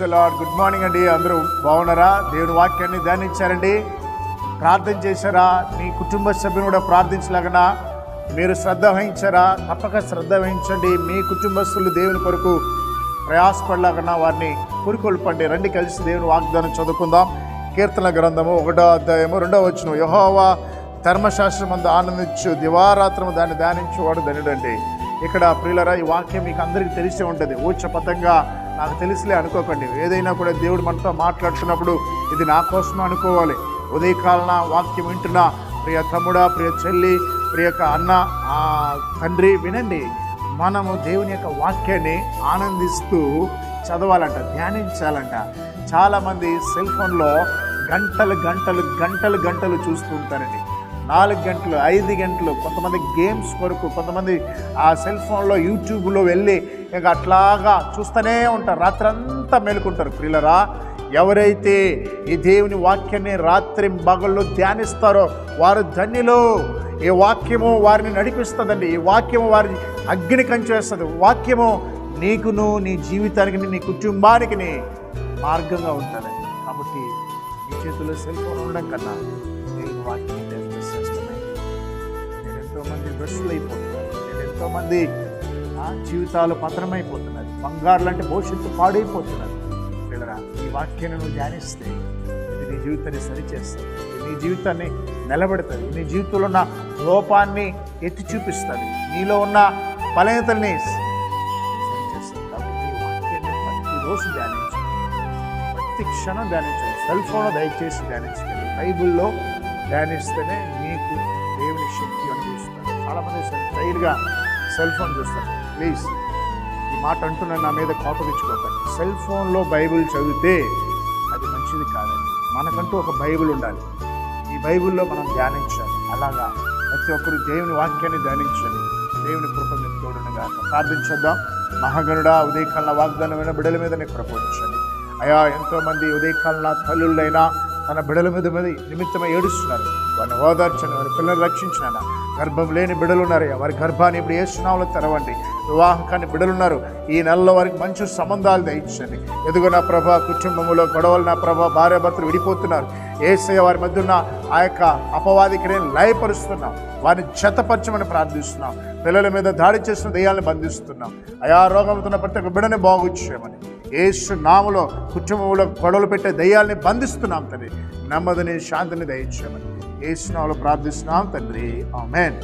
Praise lord good morning అండి. అందరూ బాగున్నారా? దేవుని వాక్యాన్ని ధ్యానించారండి. ప్రార్థన చేశారా? మీ కుటుంబ సభ్యుని కూడా ప్రార్థించలాగనా? మీరు శ్రద్ధ వహించారా? తప్పక శ్రద్ధ వహించండి. మీ కుటుంబస్తులు దేవుని కొరకు ప్రయాసపడలాగనా? వారిని పురికొల్పండి రండి కలిసి దేవుని వాగ్దానం చదువుకుందాం. కీర్తన గ్రంథము ఒకటో అధ్యాయము రెండో వచ్చిన యహోవా ధర్మశాస్త్రం అందు ఆనందించు దివారాత్రము దాన్ని ధ్యానించేవాడు ధనుడండి ఇక్కడ ప్రియులరా ఈ వాక్యం మీకు అందరికీ తెలిసే ఉంటుంది. ఊచపతంగా నాకు తెలిసిలే అనుకోకండి. ఏదైనా కూడా దేవుడు మనతో మాట్లాడుతున్నప్పుడు ఇది నా కోసం అనుకోవాలి. ఉదయకాలన వాక్యం వింటున్నా ప్రియ తమ్ముడా ప్రియ చెల్లి ప్రియ యొక్క అన్న తండ్రి వినండి. మనము దేవుని యొక్క వాక్యాన్ని ఆనందిస్తూ చదవాలంట ధ్యానించాలంట. చాలామంది సెల్ ఫోన్లో గంటలు గంటలు గంటలు గంటలు చూస్తూ ఉంటారండి. నాలుగు గంటలు ఐదు గంటలు కొంతమంది గేమ్స్ కొరకు కొంతమంది ఆ సెల్ ఫోన్లో యూట్యూబ్లో వెళ్ళి ఇక అట్లాగా చూస్తూనే ఉంటారు. రాత్రంతా మేలుకుంటారు. ప్రియులరా ఎవరైతే ఈ దేవుని వాక్యాన్ని రాత్రి పగళ్ళు ధ్యానిస్తారో వారు ధన్యులు. ఈ వాక్యము వారిని నడిపిస్తుందండి. ఈ వాక్యము వారిని అగ్ని కంచేస్తుంది వాక్యము నీకును నీ జీవితానికి నీ కుటుంబానికి మార్గంగా ఉంటుందండి కాబట్టి నీ చేతిలో సెల్ ఫోన్ ఉండడం కన్నా దేవుని వాక్యం ఎంతోమంది అయిపోతున్నారు ఎంతోమంది జీవితాలు పతనమైపోతున్నారు. బంగారు లాంటి భవిష్యత్తు పాడైపోతున్నారు. పిల్లరా ఈ వాక్యాన్ని నువ్వు ధ్యానిస్తే ఇది నీ జీవితాన్ని సరిచేస్తుంది. నీ జీవితాన్ని నిలబెడుతుంది. నీ జీవితంలో ఉన్న లోపాన్ని ఎత్తి చూపిస్తుంది. నీలో ఉన్న బలహీనతల్ని సరిచేస్తుంది. కాబట్టి ఈ వాక్యాన్ని ప్రతిరోజు ధ్యానించు. ప్రతి క్షణం ధ్యానించండి సెల్ ఫోన్లో దయచేసి ధ్యానించండి బైబిల్లో ధ్యానిస్తేనే మీకు చాలామంది స్టైల్గా సెల్ ఫోన్ చూస్తారు. ప్లీజ్ ఈ మాట అంటున్నాను నా మీద కోపగించుకోకండి సెల్ ఫోన్లో బైబిల్ చదివితే అది మంచిది కాదండి. మనకంటూ ఒక బైబిల్ ఉండాలి. ఈ బైబిల్లో మనం ధ్యానించాలి. అలాగా ప్రతి ఒక్కరు దేవుని వాక్యాన్ని ధ్యానించాలి దేవుని కృపను మీకు తోడునుగా ప్రార్థించేద్దాం. మహాగణుడా ఉదయకాల వాగ్దానమైన బిడల మీద నీకు ప్రపోజించండి అయా ఎంతోమంది ఉదయకాలన తల్లులైనా తన బిడల మీద మీద నిమిత్తమై ఏడుస్తున్నారు. వారిని ఓదార్చండి. వారి పిల్లలు రక్షించిన గర్భం లేని బిడలున్నారయ్యా వారి గర్భాన్ని ఇప్పుడు ఏ తెరవండి. వివాహకాన్ని బిడలున్నారు. ఈ నెలలో వారికి మంచి సంబంధాలు దయచండి ఎదుగు నా ప్రభ కుటుంబంలో గొడవలు నా ప్రభ భార్యాభర్తలు విడిపోతున్నారు. ఏసయ్య వారి మధ్య ఉన్న ఆ యొక్క అపవాదికి నేను లయపరుస్తున్నాం. వారిని చెత్తపరచమని ప్రార్థిస్తున్నాం. పిల్లల మీద దాడి చేసిన దయ్యాలను బంధిస్తున్నాం. అయా రోగంతో ప్రతి ఒక్క బిడని బాగు చేయమని. ఏసు నామలో కుటుంబంలో గొడవలు పెట్టే దయ్యాల్ని బంధిస్తున్నాం తండ్రి. నెమ్మదిని శాంతిని దయచేయమని ఏసునామలో ప్రార్థిస్తున్నాం తండ్రి. ఆమెన్.